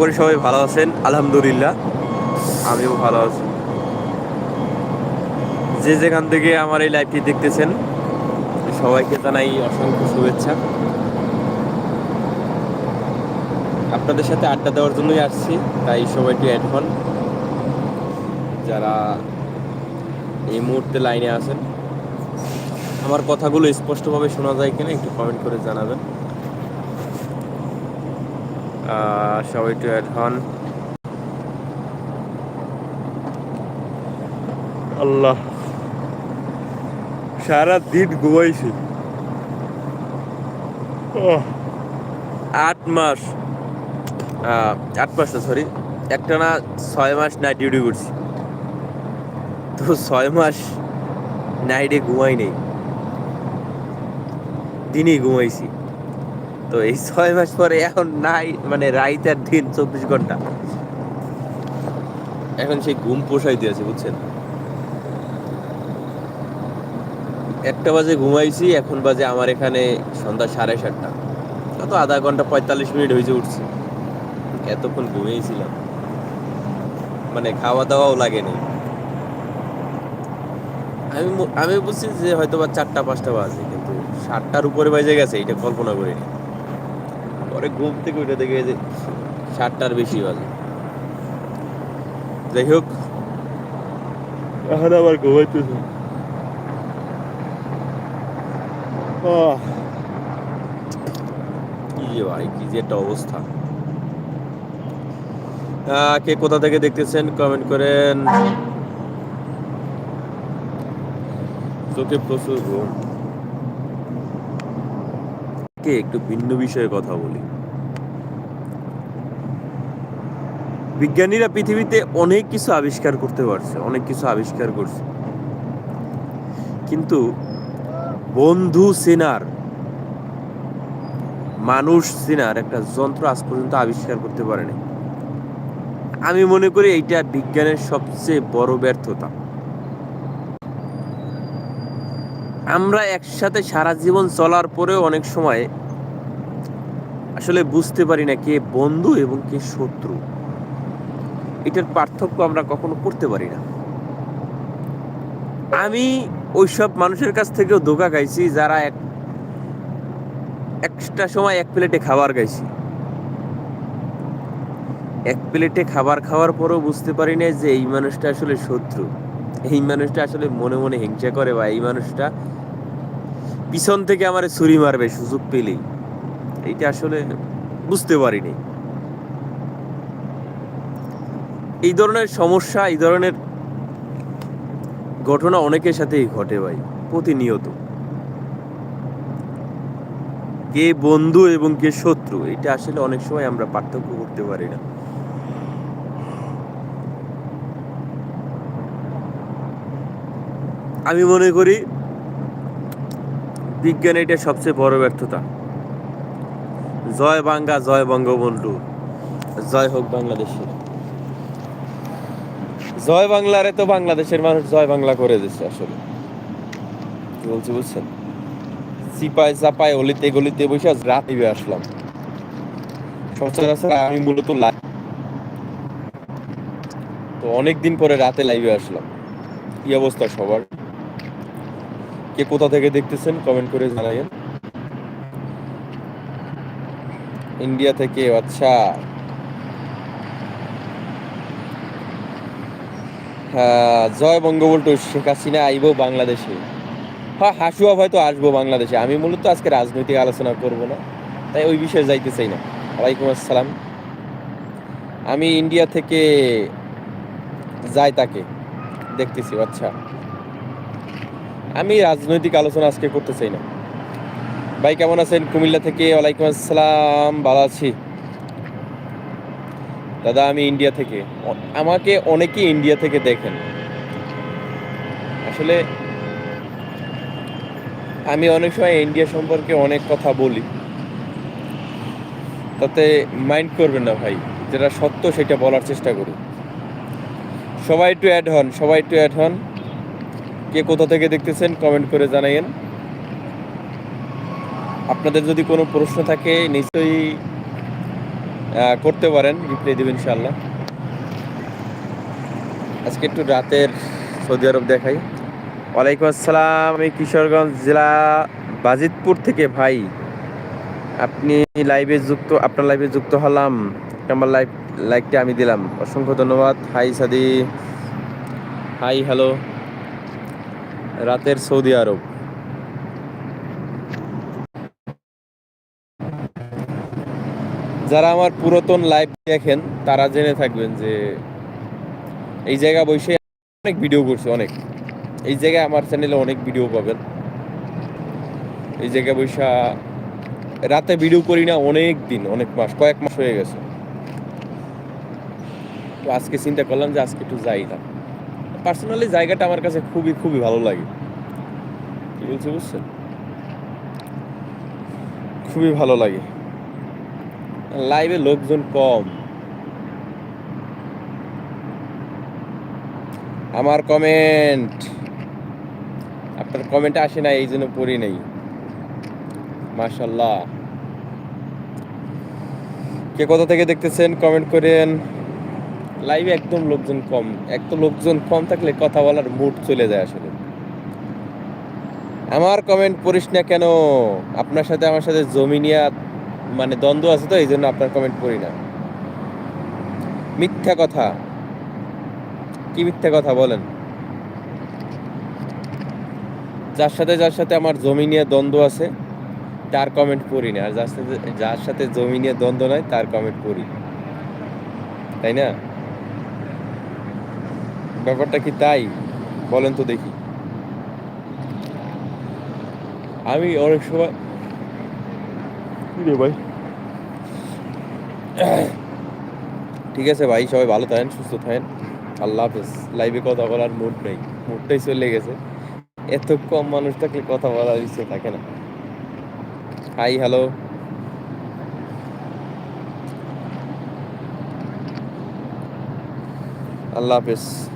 করি সবাই ভালো আছেন। আলহামদুলিল্লাহ, আমিও ভালো আছি। যে যেখান থেকে আমার এই লাইভটি দেখতেছেন, সবাইকে জানাই অসংখ্য শুভেচ্ছা। আপনাদের সাথে আড্ডা দেওয়ার জন্যই আসছি, তাই সবাইটি হন যারা এই মুহূর্তে লাইনে আছেন, আমার কথাগুলো স্পষ্টভাবে শোনা যায় কিনা একটু কমেন্ট করে জানাবেন। সবাই একটু অ্যাড হন আল্লাহ। সারা দিন ঘুমাইছি। আট মাস। আট মাস না সরি একটা না ছয় মাস নাইট ডিউটি করছি। তো ছয় মাস নাইটে ঘুমাই নেই। দিনই ঘুমাইছি। তো এই ছয় মাস পরে এখন নাই মানে রাইত আর দিন চব্বিশ ঘণ্টা। এখন সেই ঘুম পোষাই আছে বুঝছেন? একটা বাজে ঘুমাইছি, এখন বাজে আমার এখানে সন্ধ্যা সাড়ে সাতটা। কত আধা ঘণ্টা পঁয়তাল্লিশ মিনিট হয়েছে উঠছি। এতক্ষণ ঘুমিয়েছিলাম। মানে খাওয়া দাওয়াও লাগেনি আমি আমি বুঝছি যে হয়তো বা চারটা, পাঁচটা বাজে, কিন্তু সাতটার উপরে বাজে গেছে, এটা কল্পনা করিনি। পরে ঘুম থেকে উঠে দেখে যে সাতটার বেশি বাজে। যাই হোক। এখন আবার ঘুমাইতেছে। কি যে ভাই কি যে একটা অবস্থা। কে কোথা থেকে দেখতেছেন কমেন্ট করেন। চোখে প্রচুর ঘুম। কে একটু ভিন্ন বিষয়ে কথা বলি। বিজ্ঞানীরা পৃথিবীতে অনেক কিছু আবিষ্কার করতে পারছে, অনেক কিছু আবিষ্কার করছে। কিন্তু বন্ধু চেনার মানুষ চেনার একটা যন্ত্র আজ পর্যন্ত আবিষ্কার করতে পারেনি। আমি মনে করি এইটা বিজ্ঞানের সবচেয়ে বড় ব্যর্থতা। আমরা একসাথে সারা জীবন চলার পরেও অনেক সময় আসলে বুঝতে পারি না কে বন্ধু এবং কে শত্রু। এটার পার্থক্য আমরা কখনো করতে পারি না। আমি ওইসব মানুষের কাছ থেকেও ধোকা খাইছি, যারা এক, একটা সময় এক প্লেটে খাবার খাইছি। এক প্লেটে খাবার খাওয়ার পরেও বুঝতে পারি না যে এই মানুষটা আসলে শত্রু। এই মানুষটা আসলে মনে মনে হিংসা করে বা এই মানুষটা পিছন থেকে আমার ছুরি মারবে সুযোগ পেলেই। এইটা আসলে বুঝতে পারিনি এই ধরনের সমস্যা, এই ধরনের ঘটনা অনেকের সাথেই ঘটে ভাই, প্রতিনিয়ত। কে বন্ধু এবং কে শত্রু, এটা আসলে অনেক সময় আমরা পার্থক্য করতে পারি না। আমি মনে করি বিজ্ঞান এটা সবচেয়ে বড় ব্যর্থতা। জয় বাংলা, জয় বঙ্গবন্ধু, জয় হোক বাংলাদেশের। জয় বাংলারে তো বাংলাদেশের মানুষ জয় বাংলা করে দিচ্ছে আসলে। কি বলছি বুঝছেন? সিপাই অলিতে গলিতে বসে রাত আসলাম। সচরাচর আমি মূলত তো অনেক দিন পরে রাতে লাইভে আসলাম। কি অবস্থা সবার? কে কোথা থেকে দেখতেছেন কমেন্ট করে জানাবেন ইন্ডিয়া থেকে আচ্ছা। জয় বঙ্গবন্ধু শেখ হাসিনা, আইব বাংলাদেশে। হ্যাঁ হাসুয়া হয়তো আসব বাংলাদেশে। আমি মূলত আজকে রাজনৈতিক আলোচনা করব না, তাই ওই বিষয়ে যাইতে চাই না। ওয়ালাইকুম আসসালাম। আমি ইন্ডিয়া থেকে যাই তাকে, দেখতেছি আচ্ছা। আমি রাজনৈতিক আলোচনা আজকে করতে চাই না। ভাই, কেমন আছেন? কুমিল্লা থেকে ওয়ালাইকুম আসসালাম, ভালো আছি? দাদা, আমি ইন্ডিয়া থেকে। আমাকে অনেকে ইন্ডিয়া থেকে দেখেন। আসলে আমি অনেক সময় ইন্ডিয়া সম্পর্কে অনেক কথা বলি। তাতে মাইন্ড করবেন না ভাই, যেটা সত্য সেটা বলার চেষ্টা করি। সবাই একটু অ্যাড হন, সবাই একটু অ্যাড হন। কে কোথা থেকে দেখতেছেন কমেন্ট করে জানাইয়েন। আপনাদের যদি কোনো প্রশ্ন থাকে, নিশ্চয়ই করতে পারেন রিপ্লাই দেবেন ইনশাল্লাহ আজকে একটু রাতের সৌদি আরব দেখাই। ওয়ালাইকুম আসসালাম, আমি কিশোরগঞ্জ জেলা বাজিতপুর থেকে ভাই। আপনি লাইভে যুক্ত, আপনার লাইভে যুক্ত হলাম। আমার লাইভ লাইকটা আমি দিলাম। অসংখ্য ধন্যবাদ। হাই সাদি। হাই হ্যালো রাতের সৌদি আরব। যারা আমার পুরাতন লাইভ দেখেন, তারা জেনে থাকবেন যে এই জায়গা বসে অনেক ভিডিও করছি, অনেক। এই জায়গায় আমার চ্যানেলে অনেক ভিডিও পাবেন। এই জায়গায় বৈশা রাতে ভিডিও করি না, অনেক দিন, অনেক মাস, কয়েক মাস হয়ে গেছে। তো আজকে চিন্তা করলাম যে আজকে একটু যাই না। পার্সোনালি জায়গাটা আমার কাছে খুবই খুবই ভালো লাগে। কি বলছি বুঝছেন? খুবই ভালো লাগে। লাইভে লোকজন কম। আমার কমেন্ট আপনার কমেন্ট আসে না এই জন্য পড়ি নেই। মাশাল্লাহ কে কোথা থেকে দেখতেছেন কমেন্ট করেন। লাইভে একদম লোকজন কম। একদম লোকজন কম থাকলে কথা বলার মুড চলে যায় আসলে। আমার কমেন্ট পড়িস না কেন? আপনার সাথে, আমার সাথে জমি নিয়ে মানে দ্বন্দ্ব আছে তো এই জন্য আপনার কমেন্ট পড়ি না। মিথ্যা কথা। কি মিথ্যা কথা বলেন? যার সাথে যার সাথে আমার জমি নিয়ে দ্বন্দ্ব আছে, তার কমেন্ট পড়ি না। আর যার সাথে যার সাথে জমি নিয়ে দ্বন্দ্ব নয় তার কমেন্ট পড়ি। তাই না? ব্যাপারটা কি তাই? বলেন তো দেখি। আমি অনেক সময় ভাই। ঠিক আছে ভাই, সবাই ভালো থাকেন, সুস্থ থাকেন। আল্লাহ হাফেজ। লাইভে কথা বলার মুড নেই। মুডটাই চলে গেছে। এত কম মানুষ থাকলে কথা বলার ইচ্ছে থাকে না। হাই হ্যালো আল্লাহ হাফেজ।